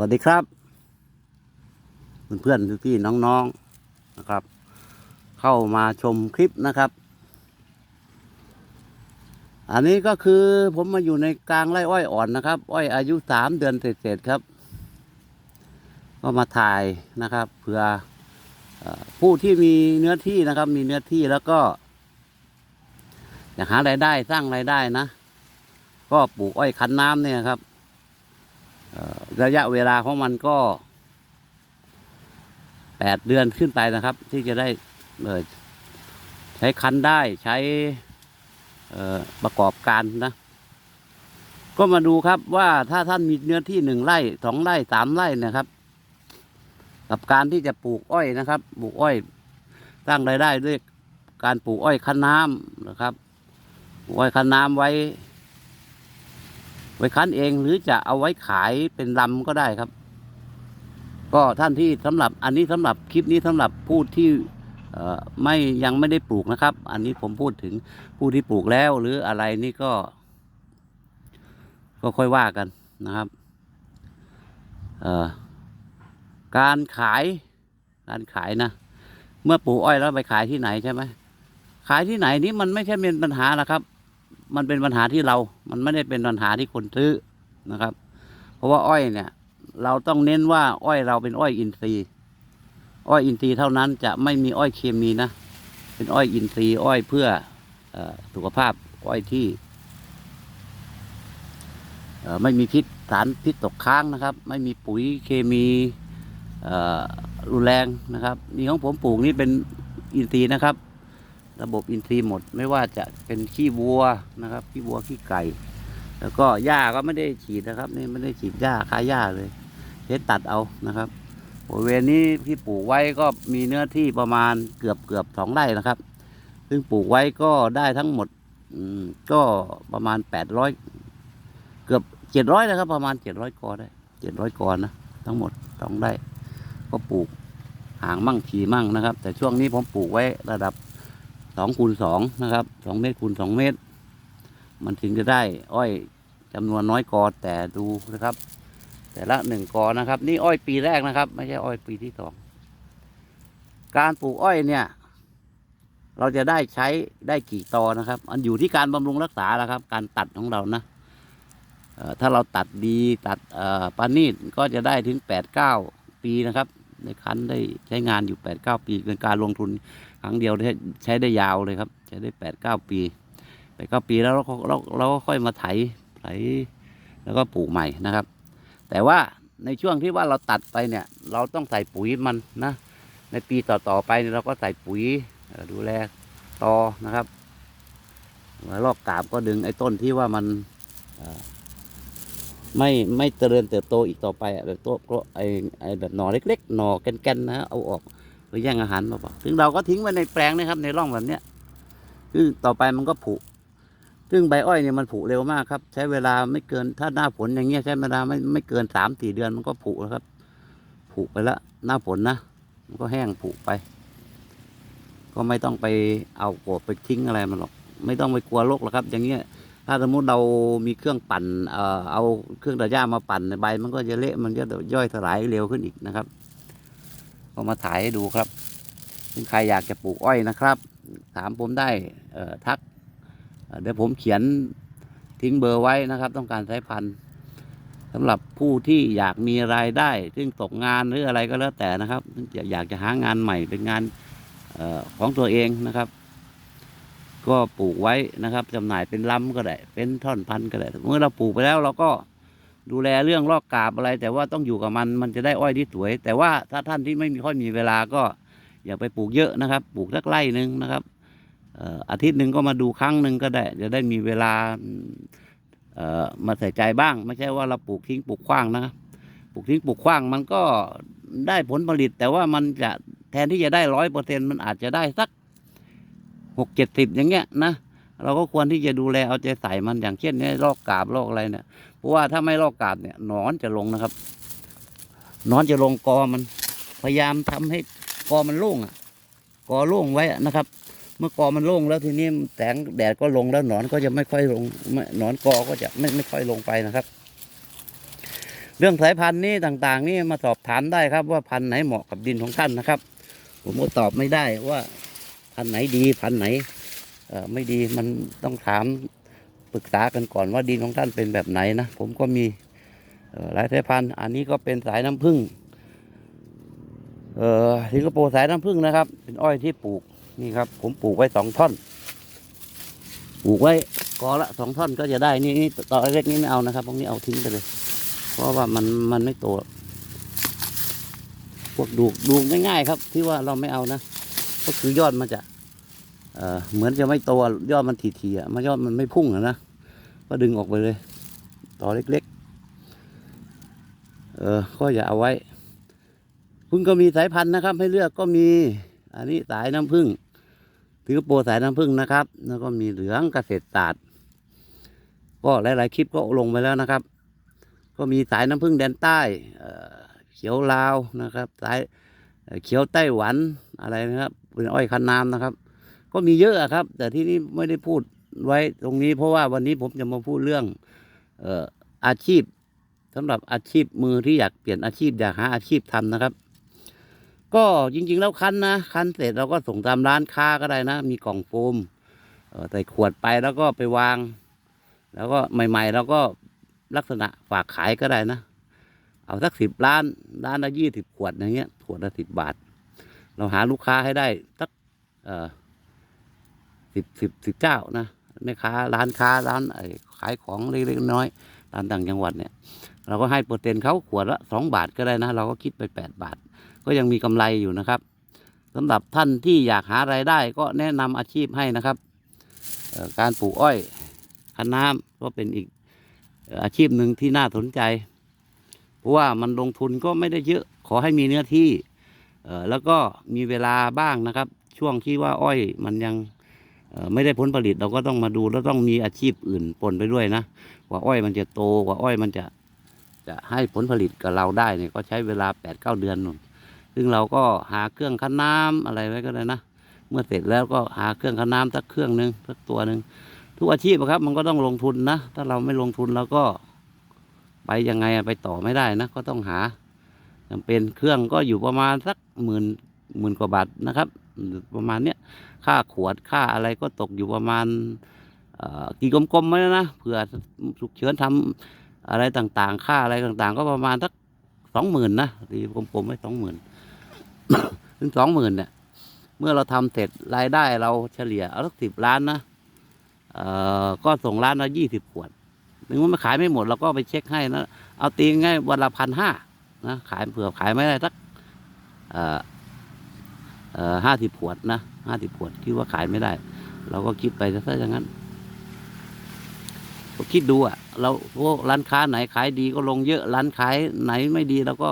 วัสดีครับ เพื่อนๆพี่ๆน้องๆนะครับ เข้ามาชมคลิปนะครับ อันนี้ก็คือผมมาอยู่ในกลางไร่อ้อยอ่อนนะครับ อ้อยอายุสามเดือนเศษๆครับ ก็มาถ่ายนะครับเผื่ออผู้ที่มีเนื้อที่นะครับ มีเนื้อที่แล้วก็ อยากหารายได้สร้างรายได้นะ ก็ปลูกอ้อยคันน้ำเนี่ยครับ ระยะเวลาของมันก็แปดเดือนขึ้นไปนะครับ ที่จะได้เอ่อใช้คันได้ใช้ประกอบการนะ ก็มาดูครับว่าถ้าท่านมีเนื้อที่หนึ่งไร่สองไร่สามไร่นะครับ กับการที่จะปลูกอ้อยนะครับปลูกอ้อยสร้างรายได้ด้วยการปลูกอ้อยคันน้ำนะครับปลูกอ้อยคันน้ำไว้ ไว้คั้นเองหรือจะเอาไว้ขายเป็นลำก็ได้ครับ ก็ท่านที่สำหรับอันนี้สำหรับคลิปนี้สำหรับผู้ที่ไม่ยังไม่ได้ปลูกนะครับ อันนี้ผมพูดถึงผู้ที่ปลูกแล้ว หรืออะไรนี่ก็ ก็ค่อยว่ากันนะครับการขายการขายนะ เมื่อปลูกอ้อยแล้วไปขายที่ไหนใช่ไหมขายที่ไหนนี่มันไม่ใช่เป็นปัญหานะครับ มันเป็นปัญหาที่เรา มันไม่ได้เป็นปัญหาที่คนซื้อนะครับ เพราะว่าอ้อยเนี่ย เราต้องเน้นว่าอ้อยเราเป็นอ้อยอินทรีย์ อ้อยอินทรีย์เท่านั้นจะไม่มีอ้อยเคมีนะ เป็นอ้อยอินทรีย์อ้อยเพื่ออสุขภาพอ้อยที่ไม่มีพิษสารพิษตกค้างนะครับ ไม่มีปุ๋ยเคมีรุนแรงนะครับ นี่ของผมปลูกนี่เป็นอินทรีย์นะครับ ระบบอินทรีย์หมด ไม่ว่าจะเป็นขี้วัวนะครับขี้วัวขี้ไก่ แล้วก็หญ้าก็ไม่ได้ฉีดนะครับ นี่ไม่ได้ฉีดหญ้าคาหญ้าเลยเช็ดตัดเอานะครับบริเวณนี้ที่ปลูกไว้ก็มีเนื้อที่ประมาณเกือบเกือบสองไร่นะครับ ซึ่งปลูกไว้ก็ได้ทั้งหมดมก็ประมาณแปดร้อยเกือบเจ็ดร้อยนะครับ ประมาณเจ็ดร้อยกอได้เจ็ดร้อยกอนะทั้งหมดสองไร่ก็ปลูกห่างมั่งทีมั่งนะครับ แต่ช่วงนี้ผมปลูกไว้ระดับ สองคูณสองนะครับสองเมตรคูณสองเมตร มันถึงจะได้อ้อยจำนวนน้อยกอแต่ดูนะครับ แต่ละหนึ่งกอนะครับ นี่อ้อยปีแรกนะครับ ไม่ใช่อ้อยปีที่สองการปลูกอ้อยเนี่ย เราจะได้ใช้ได้กี่ตอนะครับ อันอยู่ที่การบำรุงรักษาแล้วครับ การตัดของเรานะถ้าเราตัดดีตัดปานีดก็จะได้ถึงแปดเก้าปีนะครับ ในคันได้ใช้งานอยู่แปดเก้าปี เป็นการลงทุนครั้งเดียวได้ใช้ได้ยาวเลยครับ ใช้ได้แปดเก้าปีแปดเก้าปีแล้วเราก็เราเราก็ค่อยมาไถไถแล้วก็ปลูกใหม่นะครับ แต่ว่าในช่วงที่ว่าเราตัดไปเนี่ย เราต้องใส่ปุ๋ยมันนะ ในปีต่อๆไปเราก็ใส่ปุ๋ยดูแลตอนะครับแล้วรอบกาบก็ดึงไอ้ต้นที่ว่ามันอ ไม่ไม่เจริญเติบโตอีกต่อไปแบบตัวก็ไอไอแบบหน่อเล็ก ๆ หน่อแก่นๆนะเอาออกหรือแย่งอาหารมาเปล่าถึงเราก็ทิ้งไว้ในแปลงนะครับ ในร่องแบบเนี้ยซึ่งต่อไปมันก็ผุซึ่งใบอ้อยเนี่ยมันผุเร็วมากครับ ใช้เวลาไม่เกินถ้าหน้าฝนอย่างเงี้ยใช้เวลาไม่ไม่เกินสามสี่เดือนมันก็ผุแล้วครับ ผุไปแล้วหน้าฝนนะมันก็แห้งผุไป ก็ไม่ต้องไปเอาโกรไปทิ้งอะไรมันหรอก ไม่ต้องไปกลัวโรคหรอกครับ อย่างเงี้ย ถ้าสมมติเรามีเครื่องปั่นเอ่อเอาเครื่องตัดหญ้ามาปั่นใบ มันก็จะเละมันก็จะย่อยสลายเร็วขึ้นอีกนะครับก็มาถ่ายให้ดูครับซึ่งใครอยากจะปลูกอ้อยนะครับ ถามผมได้เอ่อทักเดี๋ยวผมเขียนทิ้งเบอร์ไว้นะครับ ต้องการสายพันธุ์สำหรับผู้ที่อยากมีรายได้ ซึ่งตกงานหรืออะไรก็แล้วแต่นะครับอยากจะหางานใหม่เป็นงานออของตัวเองนะครับ ก็ปลูกไว้นะครับจำหน่ายเป็นลำก็ได้ เป็นท่อนพันธุ์ก็ได้เมื่อเราปลูกไปแล้วเราก็ดูแลเรื่องลอกกาบอะไร แต่ว่าต้องอยู่กับมันมันจะได้อ้อยที่สวย แต่ว่าถ้าท่านที่ไม่มีค่อยมีเวลาก็อย่าไปปลูกเยอะนะครับ ปลูกสักไร่หนึ่งนะครับอาทิตย์หนึ่งก็มาดูครั้งหนึ่งก็ได้ จะได้มีเวลามาใส่ใจบ้าง ไม่ใช่ว่าเราปลูกทิ้งปลูกขว้างนะครับปลูกทิ้งปลูกขว้างมันก็ได้ผลผลิต แต่ว่ามันจะแทนที่จะได้ร้อยเปอร์เซ็นต์มันอาจจะได้สัก หกเจ็ดสิบอย่างเงี้ยนะเราก็ควรที่จะดูแลเอาใจใส่มันอย่างเช่นเนี่ยลอกกาบลอกอะไรเนี่ยเพราะว่าถ้าไม่ลอกกาบเนี่ยนอนจะลงนะครับนอนจะลงกอมัน พยายามทำให้กอมันโล่งอะ กอโล่งไว้นะครับ เมื่อกอมันโล่งแล้วทีนี้แสงแดดก็ลงแล้วหนอนก็จะไม่ค่อยลงหนอนกอก็จะไม่ไม่ค่อยลงไปนะครับ เรื่องสายพันธุ์นี่ต่างๆ นี่มาสอบถามได้ครับ ว่าพันธุ์ไหนเหมาะกับดินของท่านนะครับ ผมก็ตอบไม่ได้ว่า พันไหนดีพันไหนไม่ดีมันต้องถามปรึกษากันก่อนว่าดินของท่านเป็นแบบไหนนะ ผมก็มีหลายสายพันธุ์ อันนี้ก็เป็นสายน้ำผึ้งเอ่อสิงคโปร์สายน้ำผึ้งนะครับ เป็นอ้อยที่ปลูกนี่ครับ ผมปลูกไว้สองท่อน ปลูกไว้กอละสองท่อนก็จะได้นี่นี่ต่อเล็กนี้ไม่เอานะครับพวกนี้เอาทิ้งไปเลย เพราะว่ามันมันไม่โตพวกดูกดูกง่ายๆครับ ที่ว่าเราไม่เอานะ ก็คือยอดมันจะเอ่อเหมือนจะไม่โตยอดมันถี่ๆอะมันยอดมันไม่พุ่งอะนะ ก็ดึงออกไปเลย ต่อเล็กๆ เออ ก็อย่าเอาไว้ พึ่งก็มีสายพันธุ์นะครับ ให้เลือกก็มี อันนี้สายน้ำผึ้งถือโปรสายน้ำผึ้งนะครับ แล้วก็มีเหลืองเกษตรศาสตร์ ก็หลายๆคลิปก็ลงไปแล้วนะครับ ก็มีสายน้ำผึ้งแดนใต้เเขียวลาวนะครับ สายเเขียวไต้หวันอะไรนะครับ เป็นอ้อยคันน้ำนะครับ ก็มีเยอะครับ แต่ที่นี่ไม่ได้พูดไว้ตรงนี้ เพราะว่าวันนี้ผมจะมาพูดเรื่องเอ่ออาชีพสำหรับอาชีพมือที่อยากเปลี่ยนอาชีพอยากหาอาชีพทำนะครับ ก็จริง ๆ แล้วคันนะคันเสร็จเราก็ส่งตามร้านค้าก็ได้นะ มีกล่องโฟมใส่ขวดไปแล้วก็ไปวาง แล้วก็ใหม่ๆเราก็ลักษณะฝากขายก็ได้นะ เอาสักสิบล้านล้านละยี่สิบขวดอย่างเงี้ยขวดละสิบบาท เราหาลูกค้าให้ได้สักสิบสิบสิบเจ้านะแม่ค้าร้านค้าร้านไอ้ขายของเล็กๆน้อยๆตามต่างจังหวัดเนี่ย เราก็ให้เปอร์เซ็นต์เขาขวดละสองบาทก็ได้นะ เราก็คิดไปแปดบาท ก็ยังมีกำไรอยู่นะครับสำหรับท่านที่อยากหารายได้ก็แนะนำอาชีพให้นะครับการปลูกอ้อยคันน้ำก็เป็นอีกอาชีพหนึ่งที่น่าสนใจ เพราะว่ามันลงทุนก็ไม่ได้เยอะขอให้มีเนื้อที่ แล้วก็มีเวลาบ้างนะครับ ช่วงที่ว่าอ้อยมันยังไม่ได้ผลผลิตเราก็ต้องมาดูแล้วต้องมีอาชีพอื่นปนไปด้วยนะกว่าอ้อยมันจะโตกว่าอ้อยมันจะจะให้ผลผลิตกับเราได้เนี่ยก็ใช้เวลาแปดเก้าเดือนนู่นซึ่งเราก็หาเครื่องคั้นน้ำอะไรไว้ก็ได้นะ เมื่อเสร็จแล้วก็หาเครื่องคั้นน้ำสักเครื่องหนึ่งสักตัวหนึ่งทุกอาชีพอะครับ มันก็ต้องลงทุนนะ ถ้าเราไม่ลงทุนเราก็ไปยังไงไปต่อไม่ได้นะ ก็ต้องหา จำเป็นเครื่องก็อยู่ประมาณสักหมื่นหมื่นกว่าบาทนะครับประมาณเนี้ยค่าขวดค่าอะไรก็ตกอยู่ประมาณกี่กลมๆไว้นะเผื่อฉุกเฉินทำอะไรต่างๆ ค่าอะไรต่างๆ ก็ประมาณสักสองหมื่นนะตีผมๆไว้สองหมื่นถึงสองหมื่นเนี่ยเมื่อเราทำเสร็จรายได้เราเฉลี่ยเอาสักสิบล้านนะเอ่อก็ส่งร้านละยี่สิบขวดถึงว่ามันขายไม่หมดเราก็ไปเช็คให้นะเอาตีง่ายวันละพันห้า นะขายเผื่อขายไม่ได้สักห้าสิบขวดนะห้าสิบขวดคิดว่าขายไม่ได้ เราก็คิดไปซะอย่างนั้นก็คิดดูอะเราพวกร้านค้าไหนขายดีก็ลงเยอะร้านขายไหนไม่ดีเราก็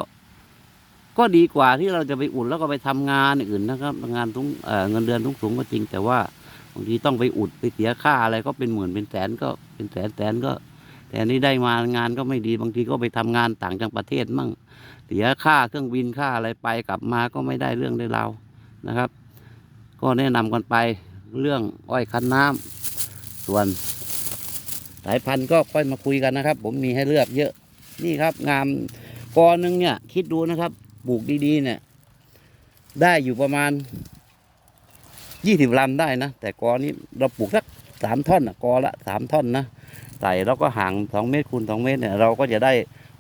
ก็ดีกว่าที่เราจะไปอุดแล้วก็ไปทำงานอื่นนะครับ งานทุงเเงินเดือนทุงสูงก็จริง แต่ว่าบางทีต้องไปอุดไปเสียค่าอะไรก็เป็นหมื่นเป็นแสนก็เป็นแสนแสนก็ แต่นี่ได้มางานก็ไม่ดีบางทีก็ไปทำงานต่างจังประเทศมั่งเสียค่าเครื่องบินค่าอะไรไปกลับมาก็ไม่ได้เรื่องได้ราวนะครับ ก็แนะนำกันไปเรื่องอ้อยคั้นน้ำส่วนสายพันธุ์ก็ค่อยมาคุยกันนะครับ ผมมีให้เลือกเยอะนี่ครับงามกอหนึ่งเนี่ย คิดดูนะครับปลูกดีๆเนี่ย ได้อยู่ประมาณยี่สิบลำได้นะแต่กอนี้เราปลูกสักสามท่อนอะกอละสามท่อนนะ ใส่แล้วก็ห่างสองเมตรคูณสองเมตรเนี่ยเราก็จะได้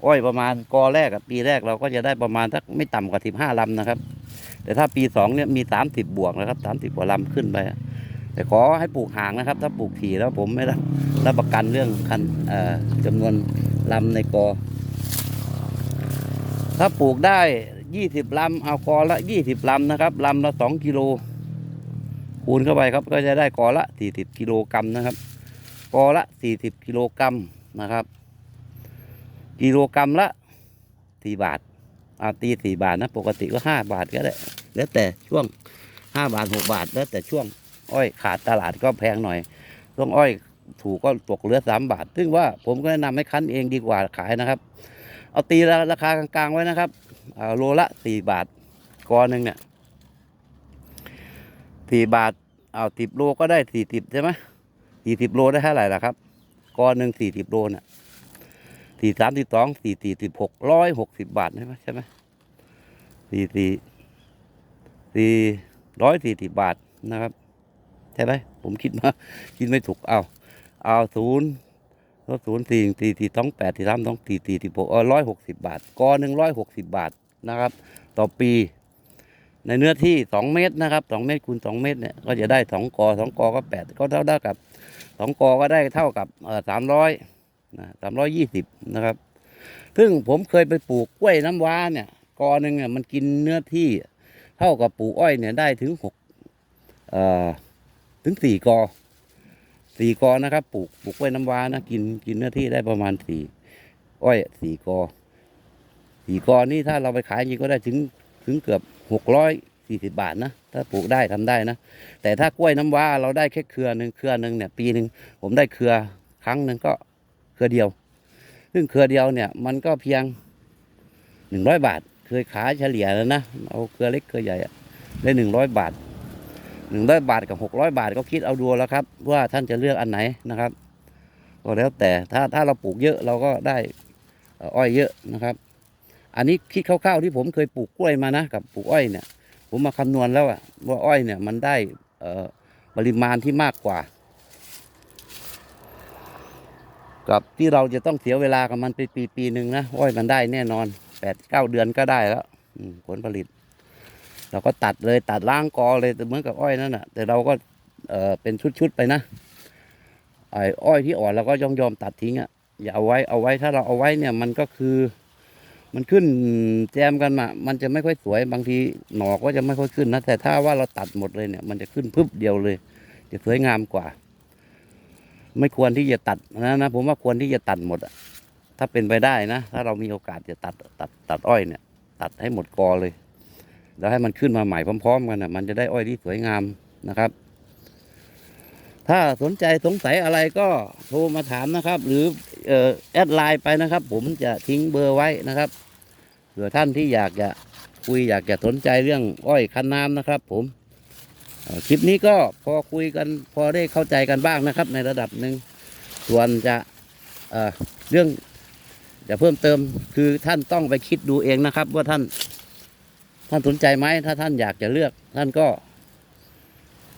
อ้อยประมาณกอแรกปีแรกเราก็จะได้ประมาณสักไม่ต่ำกว่าสิบห้าลำนะครับ แต่ถ้าปีสองเนี่ยมีสามสิบบวกนะครับสามสิบกว่าลำขึ้นไป แต่ขอให้ปลูกห่างนะครับ ถ้าปลูกถี่แล้วผมไม่รับรับประกันเรื่องคันจำนวนลำในกอ ถ้าปลูกได้ยี่สิบลำเอากอละยี่สิบลำนะครับลำละสองกิโลคูณเข้าไปครับก็จะได้กอละสี่สิบกิโลกรัมนะครับ กอละสี่สิบกิโลกรัมนะครับ กิโลกรัมละสี่บาทเอาตีสี่บาทนะ ปกติก็ห้าบาทก็ได้ แล้วแต่ช่วงห้าบาทหกบาท แล้วแต่ช่วง อ้อยขาดตลาดก็แพงหน่อยต้องอ้อยถูกก็ตกเหลือสามบาท ซึ่งว่าผมก็แนะนำให้คั้นเองดีกว่าขายนะครับ เอาตีราคากลางๆไว้นะครับเอาโลละสี่บาทกอหนึ่งเนี่ยสี่บาท เอาสิบโลก็ได้สี่สิบใช่ไหม สี่สิบโลได้เท่าไหร่ล่ะครับกอหนึ่งสี่สิบโลน่ะสี่สามสิบสองสี่สี่สิบหกร้อยหกสิบบาทใช่ไหมใช่ไหมสี่สี่สี่ร้อยสี่สิบบาทนะครับ ใช่ไหมผมคิดมาคิดไม่ถูกเอาเอาศูนย์ลบศูนย์สี่สี่สี่สองแปดสี่สามสองสี่สี่สิบหกเออร้อยหกสิบบาทกอหนึ่งร้อยหกสิบบาทนะครับ ต่อปี ในเนื้อที่สองเมตรนะครับสองเมตรคูณสองเมตรเนี่ยก็จะได้สองกอสองกอก็แปดก็เท่าได้กับ สองกอก็ได้เท่ากับสามร้อยนะสามร้อยยี่สิบนะครับ ซึ่งผมเคยไปปลูกกล้วยน้ำว้าเนี่ยกอหนึ่งเนี่ยมันกินเนื้อที่เท่ากับปลูกอ้อยเนี่ยได้ถึงหกถึงสี่กอสี่กอนะครับ ปลูกปลูกกล้วยน้ำว้านะกินกินเนื้อที่ได้ประมาณสี่อ้อยสี่กอสี่กอนี่ถ้าเราไปขายจริงก็ได้ถึงถึงเกือบหกร้อย สี่สิบบาทนะ ถ้าปลูกได้ทำได้นะ แต่ถ้ากล้วยน้ำว้าเราได้แค่เครือหนึ่งเครือหนึ่งเนี่ย ปีหนึ่งผมได้เครือครั้งหนึ่งก็เครือเดียว ซึ่งเครือเดียวเนี่ย มันก็เพียงหนึ่งร้อยบาท เคยขายเฉลี่ยแล้วนะ เอาเครือเล็กเครือใหญ่ได้หนึ่งร้อยบาทหนึ่งร้อยบาทกับหกร้อยบาทก็คิดเอาดูแล้วครับ ว่าท่านจะเลือกอันไหนนะครับก็แล้วแต่ถ้าถ้าเราปลูกเยอะเราก็ได้อ้อยเยอะนะครับ อันนี้คิดคร่าวๆที่ผมเคยปลูกกล้วยมานะกับปลูกอ้อยเนี่ย ผมมาคำนวณแล้วว่าอ้อยเนี่ยมันได้ปริมาณที่มากกว่า กับที่เราจะต้องเสียเวลากับมันไปปีปีหนึ่งนะอ้อยมันได้แน่นอนแปดเก้าเดือนก็ได้แล้วผลผลิต เราก็ตัดเลยตัดล้างกอเลยเหมือนกับอ้อยนั่นแหะแต่เราก็เเป็นชุดๆไปนะไอ้อ้อยที่อ่อนเราก็ยอมยอมตัดทิ้งอะ่ะอย่าเอาไว้เอาไว้ถ้าเราเอาไว้เนี่ยมันก็คือ มันขึ้นแจมกันมามันจะไม่ค่อยสวยบางทีหนอก็จะไม่ค่อยขึ้นนะแต่ถ้าว่าเราตัดหมดเลยเนี่ย มันจะขึ้นพึบเดียวเลย จะสวยงามกว่า ไม่ควรที่จะตัดนะนะผมว่าควรที่จะตัดหมดอะถ้าเป็นไปได้นะ ถ้าเรามีโอกาสจะตัดตัดตัดอ้อยเนี่ย ตัดให้หมดกอเลย แล้วให้มันขึ้นมาใหม่พร้อม ๆ กันนะมันจะได้อ้อยที่สวยงามนะครับ ถ้าสนใจสงสัยอะไรก็โทรมาถามนะครับ หรือแอดไลน์ไปนะครับ ผมจะทิ้งเบอร์ไว้นะครับเผื่อท่านที่อยากจะคุยอยากจะสนใจเรื่องอ้อยคันน้ำนะครับ ผมคลิปนี้ก็พอคุยกันพอได้เข้าใจกันบ้างนะครับ ในระดับหนึ่งส่วนจะเเรื่องจะเพิ่มเติมคือท่านต้องไปคิดดูเองนะครับ ว่าท่านท่านสนใจไหมถ้าท่านอยากจะเลือกท่านก็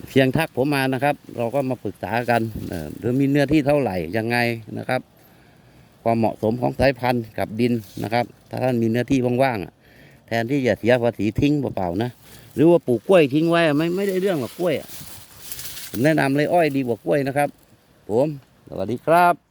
เพียงทักผมมานะครับ เราก็มาปรึกษากันเอ่อหรือมีเนื้อที่เท่าไหร่ยังไงนะครับ ความเหมาะสมของสายพันธุ์กับดินนะครับ ถ้าท่านมีเนื้อที่ว่างๆแทนที่จะเสียภาษีทิ้งเปล่าๆนะหรือว่าปลูกกล้วยทิ้งไว้ไม่ไม่ได้เรื่องหรอกกล้วยผมแนะนำเลยอ้อยดีกว่ากล้วยนะครับ ผม สวัสดีครับ